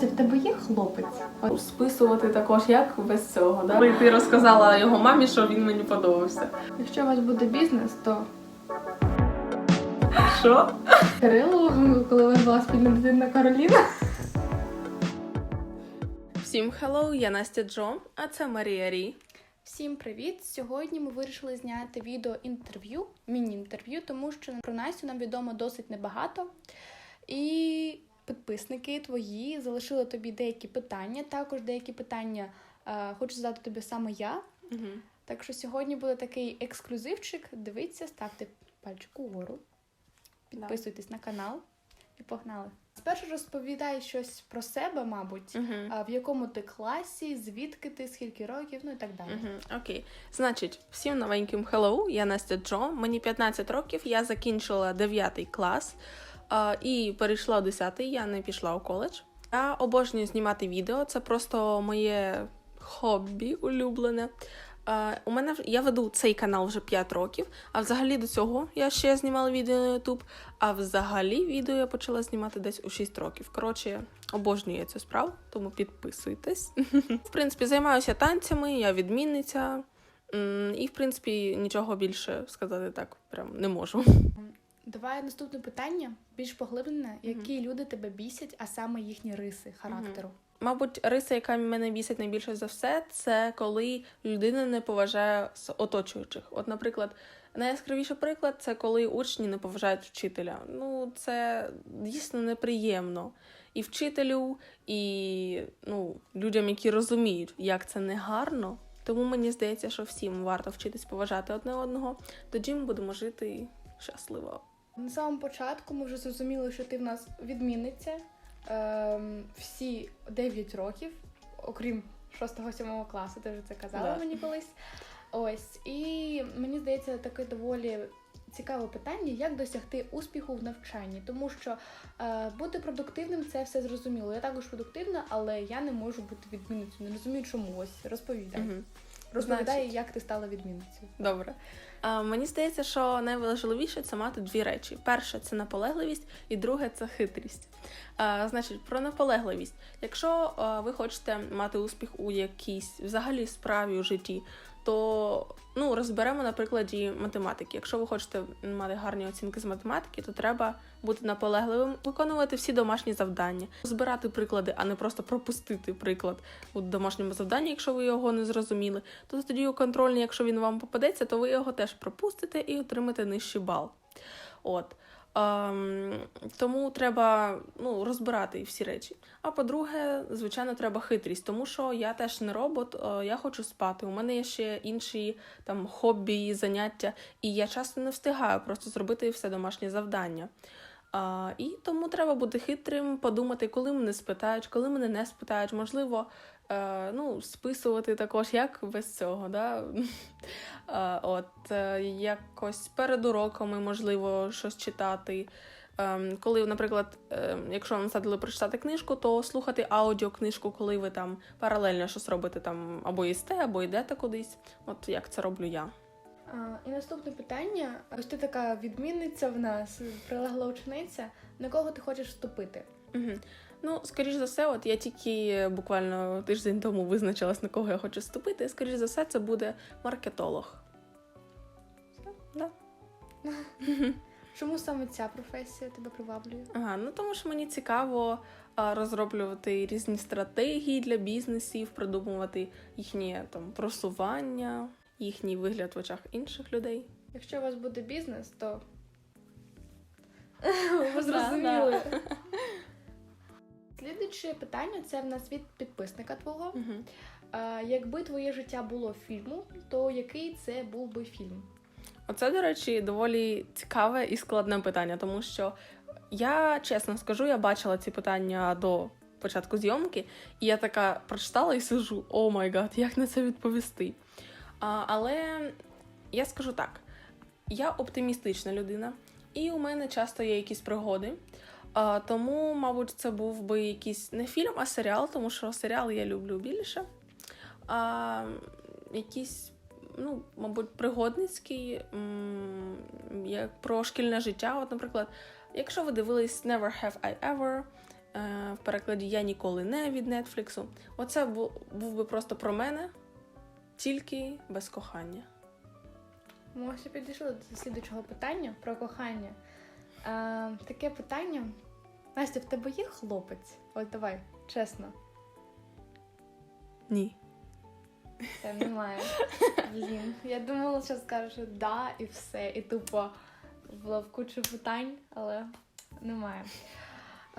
Настя, в тебе є хлопець? Списувати також як без цього. Да? Ти розказала його мамі, що він мені подобався. Якщо у вас буде бізнес, то Що? Кирилу, коли у вас була спільна дитина Кароліна. Всім hello, я Настя Джо, а це Марія Рі. Всім привіт! Сьогодні ми вирішили зняти відео інтерв'ю, міні-інтерв'ю, тому що про Настю нам відомо досить небагато. І підписники твої залишили тобі деякі питання. Також деякі питання е, хочу задати тобі саме я. Угу. Так що сьогодні буде такий ексклюзивчик. Дивіться, ставте пальчик угору, підписуйтесь на канал і погнали. Спершу розповідай щось про себе, мабуть. А в якому ти класі, звідки ти, скільки років, ну і так далі. Окей. Значить, всім новеньким hello, я Настя Джо, мені 15 років, я закінчила 9 клас і перейшла у 10, я не пішла у коледж. Я обожнюю знімати відео, це просто моє хобі улюблене. У мене в- я веду цей канал вже 5 років, а взагалі до цього я ще знімала відео на YouTube, а взагалі відео я почала знімати десь у 6 років. Коротше, обожнюю цю справу, тому підписуйтесь. В принципі, займаюся танцями, я відмінниця. І, в принципі, нічого більше сказати так прям не можу. Давай наступне питання, більш поглиблене. Які люди тебе бісять, а саме їхні риси характеру? Мабуть, риса, яка мене бісить найбільше за все, це коли людина не поважає оточуючих. От, наприклад, найяскравіший приклад це коли учні не поважають вчителя. Ну, це дійсно неприємно. І вчителю, і ну, людям, які розуміють, як це негарно. Тому мені здається, що всім варто вчитись поважати одне одного. Тоді ми будемо жити щасливо. На самому початку ми вже зрозуміли, що ти в нас відмінниця ем, всі 9 років, окрім 6-7 класу, ти вже це казала Да. мені колись. Ось, і мені здається, таке доволі цікаве питання, як досягти успіху в навчанні. Тому що е, бути продуктивним це все зрозуміло. Я також продуктивна, але я не можу бути відмінницею. Не розумію, чому ось розповідай. Угу. Розповідай, Значить. як ти стала відмінницею. Добре. А, мені здається, що найважливіше це мати дві речі: перше це наполегливість, і друге це хитрість. Значить, про наполегливість. Якщо ви хочете мати успіх у якійсь взагалі справі у житті, то ну, розберемо на прикладі математики. Якщо ви хочете мати гарні оцінки з математики, то треба бути наполегливим, виконувати всі домашні завдання, збирати приклади, а не просто пропустити приклад у домашньому завданні, якщо ви його не зрозуміли то тоді у контрольній, якщо він вам попадеться, то ви його теж пропустите і отримаєте нижчий бал. От. Ем, тому треба ну, розбирати всі речі. А по-друге, звичайно, треба хитрість, тому що я теж не робот, е, я хочу спати. У мене є ще інші там хобі, заняття, і я часто не встигаю просто зробити все домашнє завдання. А, і тому треба бути хитрим, подумати, коли мене спитають, коли мене не спитають. Можливо, ну, списувати також, як без цього. Да? Е, от, е, якось перед уроками, можливо, щось читати. Ем, коли, наприклад, ем, якщо вам садили прочитати книжку, то слухати аудіокнижку, коли ви там паралельно щось робите, там або їсте, або йдете кудись. От як це роблю я. А, і наступне питання: ось ти така відмінниця в нас, прилегла учениця. На кого ти хочеш вступити? Угу. Ну, скоріш за все, от я тільки буквально тиждень тому визначилась, на кого я хочу вступити. Скоріш за все, це буде маркетолог. Да. Чому саме ця професія тебе приваблює? Ага, ну тому що мені цікаво розроблювати різні стратегії для бізнесів, продумувати їхнє там просування, їхній вигляд в очах інших людей. Якщо у вас буде бізнес, то ви зрозуміли. Слідуюче питання це в нас від підписника твого. Угу. А, якби твоє життя було фільмом, то який це був би фільм? Оце, до речі, доволі цікаве і складне питання, тому що я чесно скажу, я бачила ці питання до початку зйомки, і я така прочитала і сижу: о май гад, як на це відповісти? А, але я скажу так: я оптимістична людина, і у мене часто є якісь пригоди. Тому, мабуть, це був би якийсь не фільм, а серіал, тому що серіал я люблю більше. А, якийсь ну, мабуть, пригодницький, як про шкільне життя. От, наприклад, якщо ви дивились Never Have I Ever, Е, в перекладі Я ніколи не від Нетфліксу. Оце бу- був би просто про мене, тільки без кохання. Ми ось підійшли до слідучого питання про кохання. Е, таке питання. Настя, в тебе є хлопець? От давай, чесно. Ні. Та немає. Блін. Я думала, що скажеш що да і все. І тупо в кучу питань, але немає.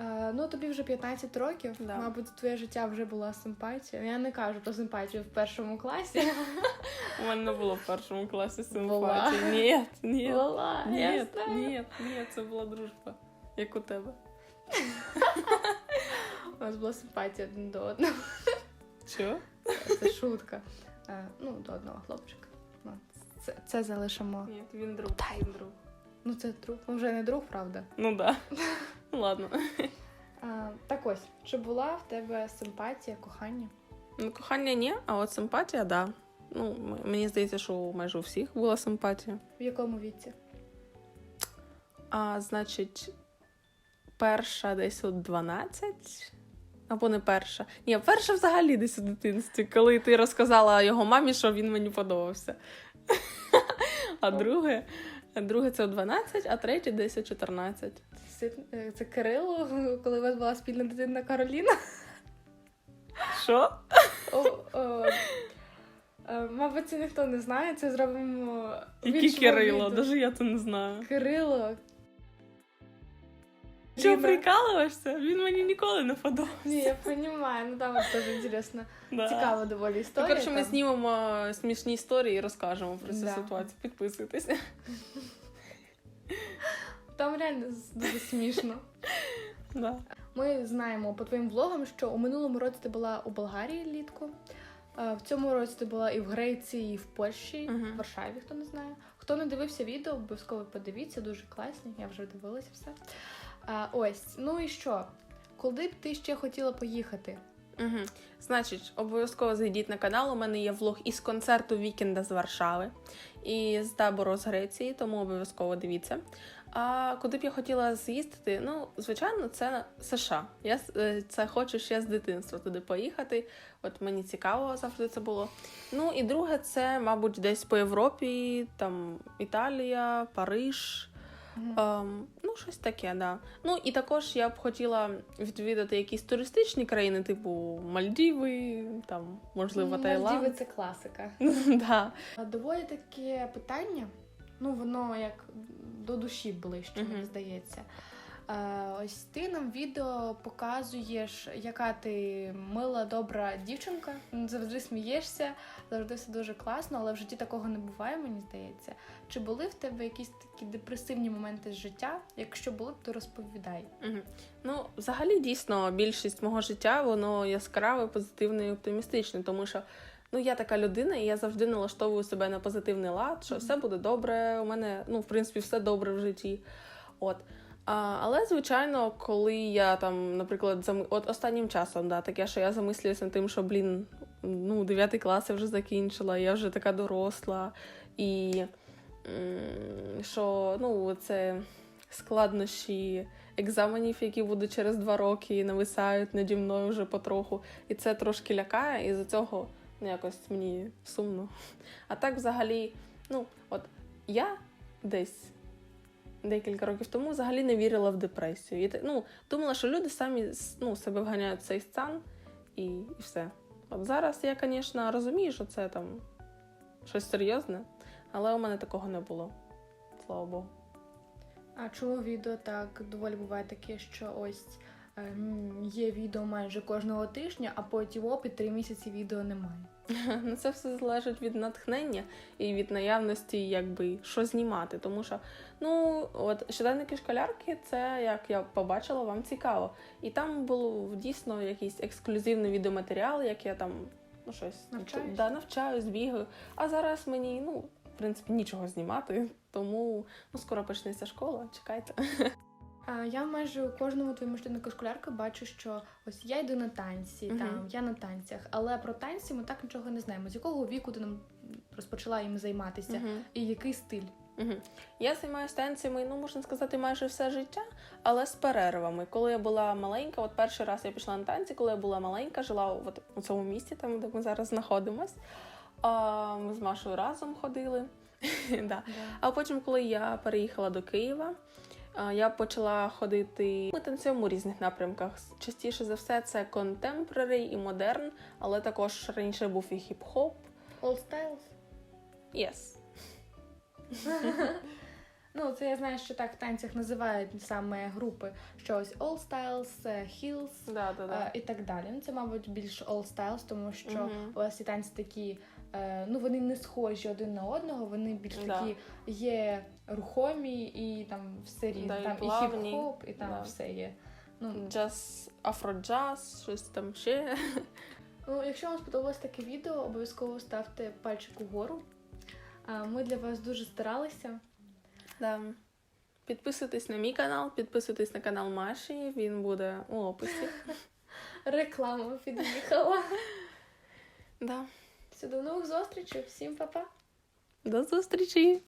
Е, ну, тобі вже 15 років. Да. Мабуть, твоє життя вже була симпатія. Я не кажу про симпатію в першому класі. У мене не було в першому класі симпатії. Ні, ні. Була, Ні, ні, ні, це була дружба, як у тебе. У нас була симпатія один до одного. Що? Це шутка. Е, ну, до одного хлопчика. Ну, це, це залишимо. Ні, він друг. Він друг. Ну, це друг. Вже не друг, правда. Ну да. Ладно. А, так ось, чи була в тебе симпатія, кохання? Ну, кохання ні, а от симпатія, да. Ну, мені здається, що майже у всіх була симпатія. В якому віці? А значить, перша десь от 12. Або не перша. Ні, перша взагалі десь у дитинстві, коли ти розказала його мамі, що він мені подобався. А друге, друге це у 12, а третє десь у 14. Це, е, це Кирило, коли у вас була спільна дитина Кароліна? Що? О, о, е, мабуть, це ніхто не знає, це зробимо. іншому Кирило? Даже я це не знаю. Кирило. Ліна. прикалуєшся? Він мені ніколи не подобався. Ні, я розумію, ну там дуже інтересно. Да. Цікава доволі Ну, історія. коротше, ми знімемо смішні історії і розкажемо про цю Да. ситуацію. Підписуйтесь. Там реально дуже смішно. Да. Ми знаємо по твоїм влогам, що у минулому році ти була у Болгарії літку. е, В цьому році ти була і в Греції, і в Польщі, в Варшаві, хто не знає. Хто не дивився відео, обов'язково подивіться, дуже класні. Я вже дивилася все. А, ось, ну і що? Куди б ти ще хотіла поїхати? Угу. Значить, обов'язково зайдіть на канал. У мене є влог із концерту Вікенда з Варшави і з табору з Греції, тому обов'язково дивіться. А куди б я хотіла з'їздити? Ну, звичайно, це США. Я е, це хочу ще з дитинства туди поїхати. От мені цікаво завжди це було. Ну і друге, це, мабуть, десь по Європі, там Італія, Париж. Ем, ну, щось таке, да. Ну і також я б хотіла відвідати якісь туристичні країни, типу Мальдіви, там, можливо, Таїланд. Мальдіви це класика. да. Доволі таке питання. Ну, воно як до душі ближче, мені здається. Е, ось ти нам відео показуєш, яка ти мила, добра дівчинка. Ну, Завжди смієшся, завжди все дуже класно, але в житті такого не буває, мені здається. Чи були в тебе якісь такі депресивні моменти з життя? Якщо були, то розповідай. Мгм. Ну, взагалі, дійсно, більшість мого життя воно яскраве, позитивне і оптимістичне, тому що ну, я така людина, і я завжди налаштовую себе на позитивний лад, що все буде добре. У мене, ну, в принципі, все добре в житті. От. А, але, звичайно, коли я там, наприклад, зам... от останнім часом, да, таке, що я замислююся над тим, що, блін, ну, 9 клас я вже закінчила, я вже така доросла, і що ну, це складнощі екзаменів, які будуть через два роки, нависають наді мною вже потроху. І це трошки лякає, і за цього ну, якось мені сумно. А так, взагалі, ну, от я десь декілька років тому взагалі не вірила в депресію. І, ну, думала, що люди самі ну, себе вганяють в цей стан і, і все. От зараз я, звісно, розумію, що це там щось серйозне, але у мене такого не було. Слава Богу. А чому відео так доволі буває таке, що ось є відео майже кожного тижня, а потім оп, три місяці відео немає. Ну, це все залежить від натхнення і від наявності, якби що знімати. Тому що, ну, от щоденники школярки, це як я побачила, вам цікаво. І там було дійсно якийсь ексклюзивний відеоматеріал, як я там ну, щось Навчаєшся? да, навчаюсь, бігаю. А зараз мені, ну, в принципі, нічого знімати, тому ну, скоро почнеться школа, чекайте. Я майже у кожному твоєму щоденнику школярка бачу, що ось я йду на танці, Мгм. там я на танцях, але про танці ми так нічого не знаємо. З якого віку ти нам розпочала їм займатися, Мгм. і який стиль? Угу. Я займаюся танцями, ну можна сказати, майже все життя, але з перервами. Коли я була маленька, от перший раз я пішла на танці, коли я була маленька, жила от у цьому місті, там де ми зараз знаходимось. А, ми з Машою разом ходили. да. А потім, коли я переїхала до Києва, я почала ходити. Ми танцюємо у різних напрямках. Частіше за все, це контемпорари і модерн, але також раніше був і хіп-хоп. All Styles? Yes. Ну, це я знаю, що так в танцях називають саме групи, що ось All Styles, е, Heels Да, да, да. е, і так далі. Ну, це, мабуть, більш All Styles, тому що Мгм. у вас ці танці такі, е, ну вони не схожі один на одного, вони більш Да. такі є рухомі і там все різне. Да, там і плавні. хіп-хоп, і там Да. все є. Ну, Джаз, афроджаз, щось там ще. Ну, якщо вам сподобалось таке відео, обов'язково ставте пальчик угору. Ми для вас дуже старалися. Да. Підписуйтесь на мій канал, підписуйтесь на канал Маші, він буде у описі. Реклама під'їхала. Да. Все, до нових зустрічей. Всім па-па. До зустрічі!